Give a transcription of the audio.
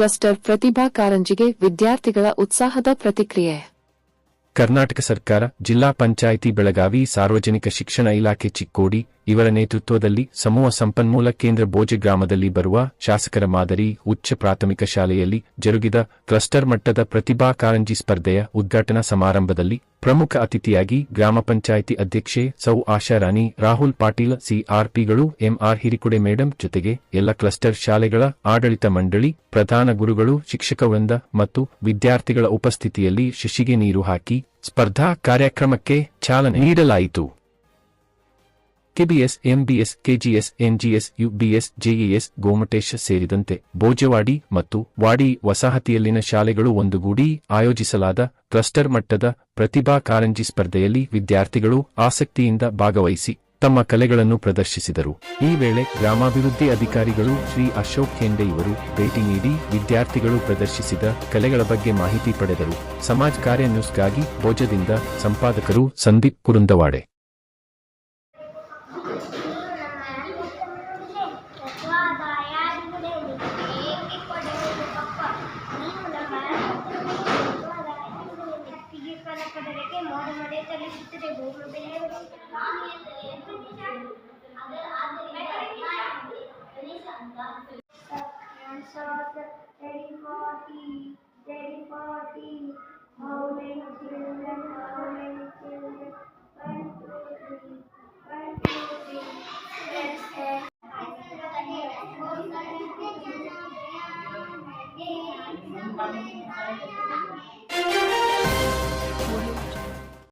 Cluster ಪ್ರತಿಭಾ ಕಾರಂಜಿಗೆ ವಿದ್ಯಾರ್ಥಿಗಳ ಉತ್ಸಾಹದ ಪ್ರತಿಕ್ರಿಯೆ. ಕರ್ನಾಟಕ ಸರ್ಕಾರ, ಜಿಲ್ಲಾ ಪಂಚಾಯಿತಿ ಬೆಳಗಾವಿ, ಸಾರ್ವಜನಿಕ ಶಿಕ್ಷಣ ಇಲಾಖೆ ಚಿಕ್ಕೋಡಿ, ಇವರ ನೇತೃತ್ವದಲ್ಲಿ ಸಮೂಹ ಸಂಪನ್ಮೂಲ ಕೇಂದ್ರ ಬೋಜೆ ಗ್ರಾಮದಲ್ಲಿ ಬರುವ ಶಾಸಕರ ಮಾದರಿ ಉಚ್ಚ ಪ್ರಾಥಮಿಕ ಶಾಲೆಯಲ್ಲಿ ಜರುಗಿದ ಕ್ಲಸ್ಟರ್ ಮಟ್ಟದ ಪ್ರತಿಭಾ ಕಾರಂಜಿ ಸ್ಪರ್ಧೆಯ ಉದ್ಘಾಟನಾ ಸಮಾರಂಭದಲ್ಲಿ ಪ್ರಮುಖ ಅತಿಥಿಯಾಗಿ ಗ್ರಾಮ ಪಂಚಾಯಿತಿ ಅಧ್ಯಕ್ಷೆ ಸೌ ಆಶಾರಾಣಿ, ರಾಹುಲ್ ಪಾಟೀಲ್, ಸಿಆರ್ಪಿಗಳು, ಎಂಆರ್ ಹಿರಿಕುಡೆ ಮೇಡಂ ಜೊತೆಗೆ ಎಲ್ಲ ಕ್ಲಸ್ಟರ್ ಶಾಲೆಗಳ ಆಡಳಿತ ಮಂಡಳಿ, ಪ್ರಧಾನ ಗುರುಗಳು, ಶಿಕ್ಷಕ ವೃಂದ ಮತ್ತು ವಿದ್ಯಾರ್ಥಿಗಳ ಉಪಸ್ಥಿತಿಯಲ್ಲಿ ಶಿಶಿಗೆ ನೀರು ಹಾಕಿ ಸ್ಪರ್ಧಾ ಕಾರ್ಯಕ್ರಮಕ್ಕೆ ಚಾಲನೆ ನೀಡಲಾಯಿತು. KBS MBS KGS NGS UBS JES Gomatesh ಸೇರಿದಂತೆ ಭೋಜವಾಡಿ ಮತ್ತು ವಾಡಿ ವಸಾಹತಿಯಲ್ಲಿನ ಶಾಲೆಗಳು ಒಂದುಗೂಡಿ ಆಯೋಜಿಸಲಾದ ಕ್ಲಸ್ಟರ್ ಮಟ್ಟದ ಪ್ರತಿಭಾ ಕಾರಂಜಿ ಸ್ಪರ್ಧೆಯಲ್ಲಿ ವಿದ್ಯಾರ್ಥಿಗಳು ಆಸಕ್ತಿಯಿಂದ ಭಾಗವಹಿಸಿ ತಮ್ಮ ಕಲೆಗಳನ್ನು ಪ್ರದರ್ಶಿಸಿದರು. ಈ ವೇಳೆ ಗ್ರಾಮಾಭಿವೃದ್ಧಿ ಅಧಿಕಾರಿಗಳು ಶ್ರೀ ಅಶೋಕ್ ಖೇಂಡೆ ಇವರು ಭೇಟಿ ನೀಡಿ ವಿದ್ಯಾರ್ಥಿಗಳು ಪ್ರದರ್ಶಿಸಿದ ಕಲೆಗಳ ಬಗ್ಗೆ ಮಾಹಿತಿ ಪಡೆದರು. ಸಮಾಜ ಕಾರ್ಯ ನ್ಯೂಸ್ಗಾಗಿ ಭೋಜದಿಂದ ಸಂಪಾದಕರು ಸಂದೀಪ್ ಕುರುಂದವಾಡೆ. ಕಟ್ಟಡಕ್ಕೆ ಮೋಡ ಮಳೆಯಲ್ಲಿ ಸುತ್ತಿದೆ ಭೂಮಿ ಬೆಳೆಯಲು And so the ready for tea, ready for tea. How many children, how many children? One, two, three, one, two, three. Students say, I'm going to go to the